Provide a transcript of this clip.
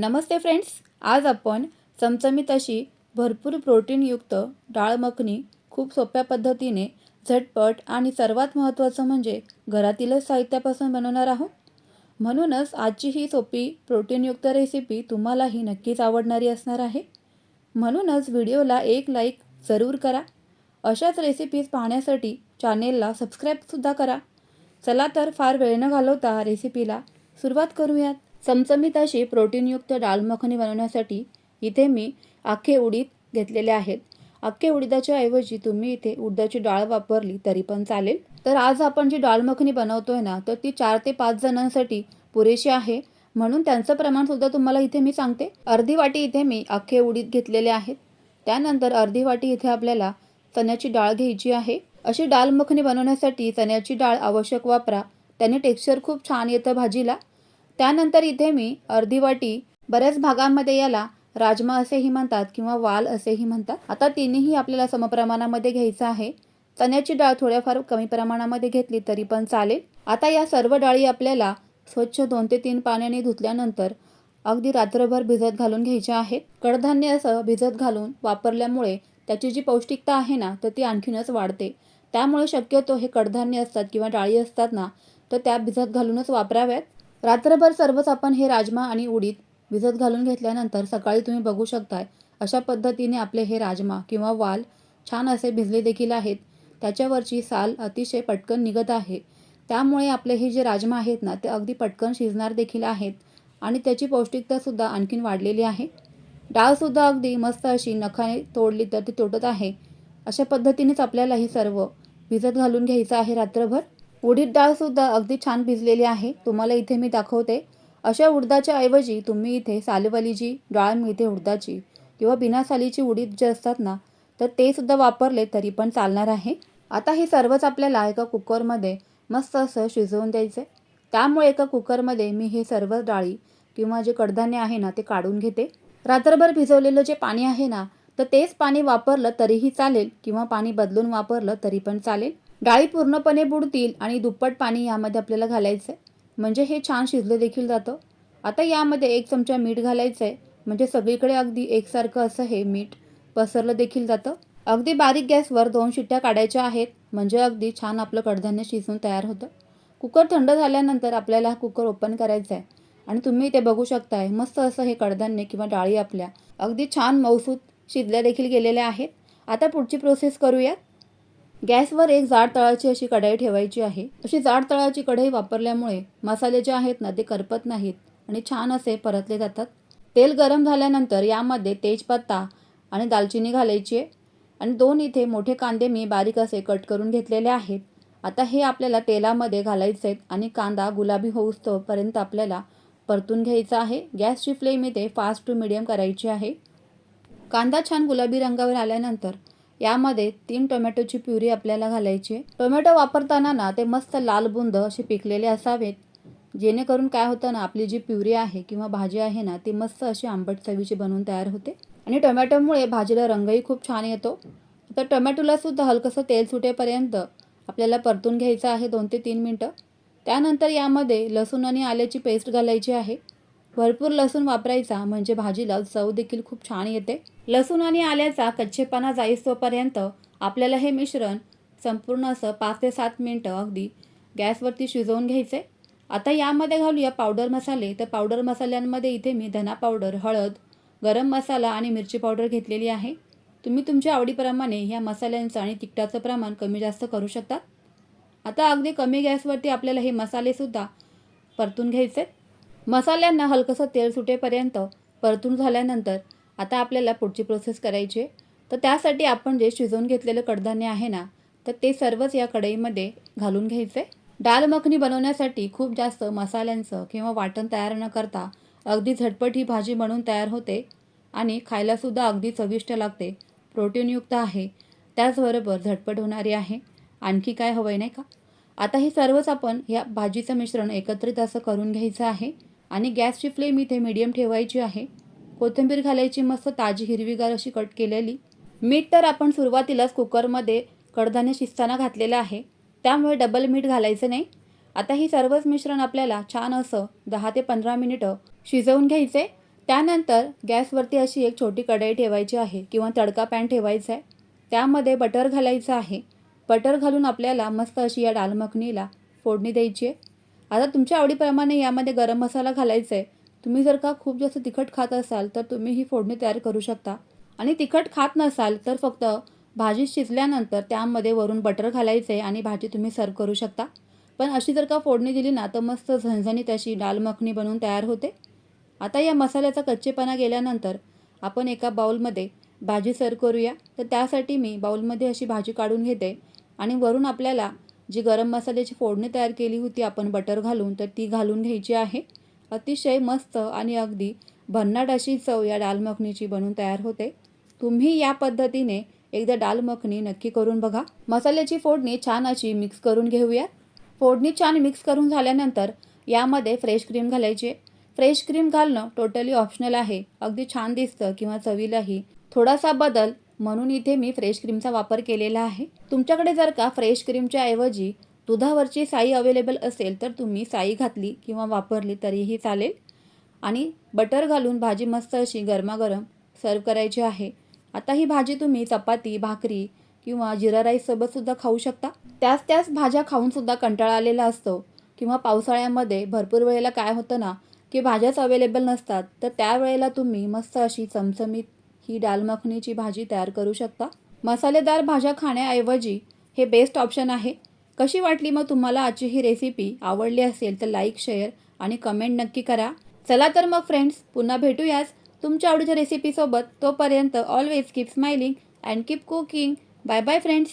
नमस्ते friends आज आपण चमचमीत अशी भरपूर प्रोटीनयुक्त डाळ मखनी खूप सोप्या पद्धतीने झटपट आणि सर्वात महत्त्वाचं म्हणजे घरातीलच साहित्यापासून बनवणार आहोत. म्हणूनच आजची ही सोपी प्रोटीनयुक्त रेसिपी तुम्हालाही नक्कीच आवडणारी असणार आहे. म्हणूनच व्हिडिओला एक लाईक जरूर करा. अशाच रेसिपीज पाहण्यासाठी चॅनेलला सबस्क्राईबसुद्धा करा. चला तर फार वेळ न घालवता रेसिपीला सुरुवात करूयात. चमचमीत अशी प्रोटीनयुक्त डाळ मखनी बनवण्यासाठी इथे मी अख्खे उडीद घेतलेले आहेत. अख्खे उडीदाच्या ऐवजी तुम्ही इथे उडदाची डाळ वापरली तरी पण चालेल. तर आज आपण जी डाळ मखनी बनवतोय ना तर ती चार ते पाच जणांसाठी पुरेशी आहे. म्हणून त्यांचं प्रमाणसुद्धा तुम्हाला इथे मी सांगते. अर्धी वाटी इथे मी अख्खे उडीद घेतलेले आहेत. त्यानंतर अर्धी वाटी इथे आपल्याला चण्याची डाळ घ्यायची आहे. अशी डाळ मखनी बनवण्यासाठी चण्याची डाळ आवश्यक वापरा. त्याने टेक्स्चर खूप छान येतं भाजीला. त्यानंतर इथे मी अर्धी वाटी बऱ्याच भागांमध्ये याला राजमा असेही म्हणतात किंवा वाल असेही म्हणतात. आता तिन्हीही आपल्याला समप्रमाणामध्ये घ्यायचं आहे. चण्याची डाळ थोड्याफार कमी प्रमाणामध्ये घेतली तरी पण चालेल. आता या सर्व डाळी आपल्याला स्वच्छ दोन ते तीन पाण्याने धुतल्यानंतर अगदी रात्रभर भिजत घालून घ्यायच्या आहेत. कडधान्य असं भिजत घालून वापरल्यामुळे त्याची जी पौष्टिकता आहे ना तर ती आणखीनच वाढते. त्यामुळे शक्यतो हे कडधान्य असतात किंवा डाळी असतात ना तर त्या भिजत घालूनच वापराव्यात. रात्रभर सर्वच आपण हे राजमा आणि उडीद भिजत घालून घेतल्यानंतर सकाळी तुम्ही बघू शकताय अशा पद्धतीने आपले हे राजमा किंवा वाल छान असे भिजले देखील आहेत. त्याच्यावरची साल अतिशय पटकन निघत आहे. त्यामुळे आपले हे जे राजमा आहेत ना ते अगदी पटकन शिजणार देखील आहेत आणि त्याची पौष्टिकतासुद्धा आणखीन वाढलेली आहे. डाळसुद्धा अगदी मस्त अशी नखाने तोडली तर ती तोडत आहे. अशा पद्धतीनेच आपल्याला हे सर्व भिजत घालून घ्यायचं आहे रात्रभर. उडीद डाळसुद्धा अगदी छान भिजलेली आहे. तुम्हाला इथे मी दाखवते. अशा उडदाच्या ऐवजी तुम्ही इथे सालवालीची डाळ मिळते उडदाची किंवा बिना सालीची उडीद जे असतात ना तर ते सुद्धा वापरले तरी पण चालणार आहे. आता हे सर्वच आपल्याला एका कुकरमध्ये मस्त असं शिजवून द्यायचं त्यामुळे एका कुकरमध्ये मी हे सर्व डाळी किंवा जे कडधान्य आहे ना ते काढून घेते. रात्रभर भिजवलेलं जे पाणी आहे ना तर तेच पाणी वापरलं तरीही चालेल किंवा पाणी बदलून वापरलं तरी पण चालेल. डाळी पूर्णपणे बुडतील आणि दुप्पट पाणी यामध्ये आपल्याला घालायचं आहे म्हणजे हे छान शिजलं देखील जातं. आता यामध्ये एक चमचा मीठ घालायचं आहे म्हणजे सगळीकडे अगदी एकसारखं असं हे मीठ पसरलं देखील जातं. अगदी बारीक गॅसवर दोन शिट्ट्या काढायच्या आहेत. म्हणजे अगदी छान आपलं कडधान्य शिजून तयार होतं. कुकर थंड झाल्यानंतर आपल्याला हा कुकर ओपन करायचा आहे आणि तुम्ही इथे बघू शकताय. मस्त असं हे कडधान्य किंवा डाळी आपल्या अगदी छान मौसूद शिजल्या देखील गेलेल्या आहेत. आता पुढची प्रोसेस करूयात. गॅसवर एक जाड तळाची अशी कढाई ठेवायची आहे. अशी जाड तळाची कढई वापरल्यामुळे मसाले जे आहेत ना ते करपत नाहीत आणि छान असे परतले जातात. तेल गरम झाल्यानंतर यामध्ये तेजपत्ता आणि दालचिनी घालायची आहे आणि दोन इथे मोठे कांदे मी बारीक असे कट करून घेतलेले आहेत. आता हे आपल्याला तेलामध्ये घालायचे आहेत आणि कांदा गुलाबी होऊस्तोपर्यंत आपल्याला परतून घ्यायचा आहे. गॅसची फ्लेम इथे फास्ट टू मिडियम करायची आहे. कांदा छान गुलाबी रंगावर आल्यानंतर यामध्ये तीन टोमॅटोची प्युरी आपल्याला घालायची टोमॅटो वापरताना ना ते मस्त लाल बुंद असे पिकलेले असावेत. जेणेकरून काय होतं ना आपली जी प्युरी आहे किंवा भाजी आहे ना ती मस्त अशी आंबट चवीची बनवून तयार होते. आणि टोमॅटोमुळे भाजीला रंगही खूप छान येतो. तर टोमॅटोला सुद्धा हलकंसं तेल सुटेपर्यंत आपल्याला परतून घ्यायचं आहे दोन ते तीन मिनटं. त्यानंतर यामध्ये लसूण आणि आल्याची पेस्ट घालायची आहे. भरपूर लसूण वापरायचा म्हणजे भाजीला चव देखील खूप छान येते. लसूण आणि आल्याचा कच्चेपणा जाईस्तोपर्यंत आपल्याला हे मिश्रण संपूर्ण असं पाच ते सात मिनटं अगदी गॅसवरती शिजवून घ्यायचे. आता यामध्ये घालूया पावडर मसाले. तर पावडर मसाल्यांमध्ये इथे मी धना पावडर हळद गरम मसाला आणि मिरची पावडर घेतलेली आहे. तुम्ही तुमच्या आवडीप्रमाणे ह्या मसाल्यांचं आणि तिखटाचं प्रमाण कमी जास्त करू शकता आता अगदी कमी गॅसवरती आपल्याला हे मसालेसुद्धा परतून घ्यायचे. मसाल्यांना हलकंसं तेल सुटेपर्यंत परतून झाल्यानंतर आता आपल्याला पुढची प्रोसेस करायची आहे. तर त्यासाठी आपण जे शिजवून घेतलेलं कडधान्य आहे ना तर ते सर्वच या कढईमध्ये घालून घ्यायचे. डाळ मखनी बनवण्यासाठी खूप जास्त मसाल्यांचं किंवा वाटण तयार न करता अगदी झटपट ही भाजी बनवून तयार होते आणि खायलासुद्धा अगदी चविष्ट लागते. प्रोटीनयुक्त आहे. त्याचबरोबर झटपट होणारी आहे. आणखी काय हवं आहे नाही का? आता हे सर्वच आपण या भाजीचं मिश्रण एकत्रित असं करून घ्यायचं आहे आणि गॅसची फ्लेम इथे मीडियम ठेवायची आहे. कोथिंबीर घालायची मस्त ताजी हिरवीगार अशी कट केलेली. मीठ तर आपण सुरुवातीलाच कुकरमध्ये कडधान्य शिजताना घातलेलं आहे. त्यामुळे डबल मीठ घालायचं नाही. आता ही सर्वच मिश्रण आपल्याला छान असं दहा ते पंधरा मिनिटं शिजवून घ्यायचे त्यानंतर गॅसवरती अशी एक छोटी कढई ठेवायची आहे किंवा तडका पॅन ठेवायचा आहे. त्यामध्ये बटर घालायचं आहे. बटर घालून आपल्याला मस्त अशी या डाळ मखनीला फोडणी द्यायची आहे. आता तुमच्या आवडीप्रमाणे यामध्ये गरम मसाला घालायचा आहे तुम्ही जर का खूप जास्त तिखट खात असाल तर तुम्ही ही फोडणी तयार करू शकता. आणि तिखट खात नसाल तर फक्त भाजी शिजल्यानंतर त्यामध्ये वरून बटर घालायचे आणि भाजी तुम्ही सर्व करू शकता. पण अशी जर का फोडणी दिली ना तर मस्त झणझणीत अशी दाल मखणी बनवून तयार होते. आता या मसाल्याचा कच्चेपणा गेल्यानंतर आपण एका बाउलमध्ये भाजी सर्व करूया. तर त्यासाठी मी बाउलमध्ये अशी भाजी काढून घेते. आणि वरून आपल्याला जी गरम मसाल्याची फोडणी तयार केली होती आपण बटर घालून तर ती घालून घ्यायची आहे. अतिशय मस्त आणि अगदी भन्नाट अशी चव या डाल मखनीची बनून तयार होते. तुम्ही या पद्धतीने एकदा डाल मखनी नक्की करून बघा. मसाल्याची फोडणी छान अशी मिक्स करून घेऊया. फोडणी छान मिक्स करून झाल्यानंतर यामध्ये फ्रेश क्रीम घालायची फ्रेश क्रीम घालणं टोटली ऑप्शनल आहे. अगदी छान दिसतं किंवा चवीलाही. थोडासा बदल म्हणून इथे मी फ्रेश क्रीमचा वापर केलेला आहे. तुमच्याकडे जर का फ्रेश क्रीमच्या ऐवजी दुधावरची साई अवेलेबल असेल तर तुम्ही साई घातली किंवा वापरली तरीही चालेल. आणि बटर घालून भाजी मस्त अशी गरमागरम सर्व करायची आहे. आता ही भाजी तुम्ही चपाती भाकरी किंवा जिरा राईससोबतसुद्धा खाऊ शकता. त्याच त्याच भाज्या खाऊनसुद्धा कंटाळा आलेला असतो किंवा पावसाळ्यामध्ये भरपूर वेळेला काय होतं ना की भाज्याच अवेलेबल नसतात तर त्यावेळेला तुम्ही मस्त अशी चमचमीत ही डाल मखनीची भाजी तयार करू शकता. मसालेदार भाज्या खाण्याऐवजी हे बेस्ट ऑप्शन आहे. कशी वाटली मग तुम्हाला आजची ही रेसिपी आवडली असेल तर लाईक शेअर आणि कमेंट नक्की करा. चला तर मग फ्रेंड्स पुन्हा भेटूयाच तुमच्या आवडीच्या रेसिपीसोबत तोपर्यंत always keep smiling and keep cooking bye bye friends